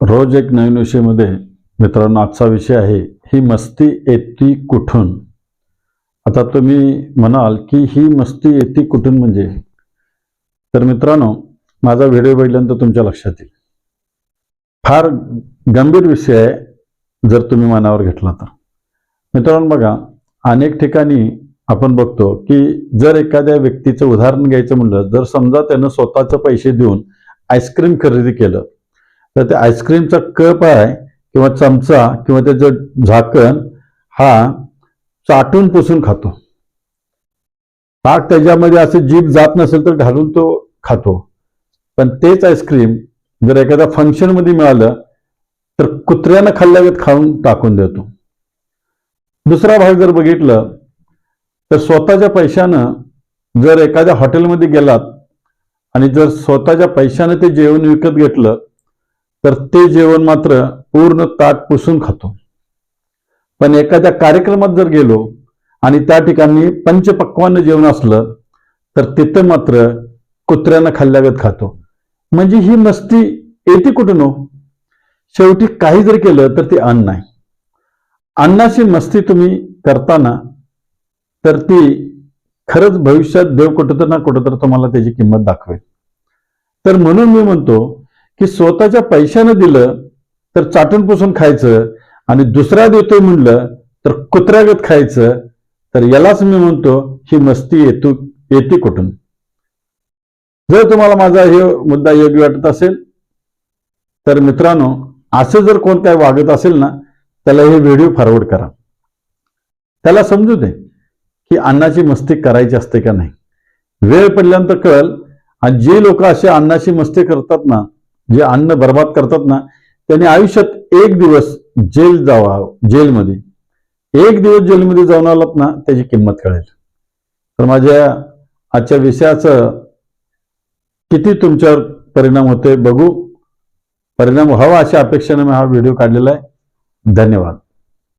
रोज एक नवीन विषयामध्ये मित्रांनो आजचा विषय आहे ही मस्ती येती कुठून? आता तुम्ही म्हणाल की ही मस्ती येते कुठून म्हणजे? तर मित्रांनो माझा व्हिडिओ बघितल्यानंतर तुमच्या लक्षात येईल. फार गंभीर विषय आहे जर तुम्ही मनावर घेतला तर. मित्रांनो बघा अनेक ठिकाणी आपण बघतो की जर एखाद्या व्यक्तीचं उदाहरण घ्यायचं म्हणलं जर समजा त्यानं स्वतःचे पैसे देऊन आईस्क्रीम खरेदी केलं तर त्या आईस्क्रीमचा कप आहे किंवा चमचा किंवा त्याचं झाकण हा चाटून पुसून खातो. ताक त्याच्यामध्ये असं जीभ जात नसेल तर घालून तो खातो. पण तेच आईस्क्रीम जर एखाद्या फंक्शनमध्ये मिळालं तर कुत्र्यानं खाल्ल्यागत खाऊन टाकून देतो. दुसरा भाग जर बघितलं तर स्वतःच्या पैशानं जर एखाद्या हॉटेलमध्ये गेलात आणि जर स्वतःच्या पैशानं ते जेवण विकत घेतलं तर ते जेवण मात्र पूर्ण ताट पुसून खातो. पण एखाद्या कार्यक्रमात जर गेलो आणि त्या ठिकाणी पंचपक्वान जेवण असलं तर तिथं मात्र कुत्र्यानं खाल्ल्यागत खातो. म्हणजे ही मस्ती येते कुठून हो? शेवटी काही जर केलं तर ते अन्न आहे. अन्नाची मस्ती तुम्ही करताना तर ती खरंच भविष्यात देव कुठं तर ना कुठं तर तुम्हाला त्याची किंमत दाखवेल. तर म्हणून मी म्हणतो की स्वतःच्या पैशानं दिलं तर चाटून पुसून खायचं आणि दुसऱ्या देतोय म्हणलं तर कुत्र्यागत खायचं तर यालाच मी म्हणतो ही मस्ती येतो येते कुठून? जर तुम्हाला माझा हे मुद्दा योग्य वाटत असेल तर मित्रांनो असं जर कोण काय वागत असेल ना त्याला हे व्हिडिओ फॉरवर्ड करा. त्याला समजू दे की अन्नाची मस्ती करायची असते का नाही. वेळ पडल्यानंतर कळल आणि जे लोक असे अन्नाची मस्ती करतात ना जे अन्न बर्बाद करतात ना त्यांनी आयुष्यात एक दिवस जेल जावा जेलमध्ये. एक दिवस जेलमध्ये जाऊन आलात ना त्याची किंमत कळेल. तर माझ्या आजच्या विषयाचं किती तुमच्यावर परिणाम होते बघू. परिणाम व्हावा अशा अपेक्षेने मी हा व्हिडिओ काढलेला आहे. धन्यवाद.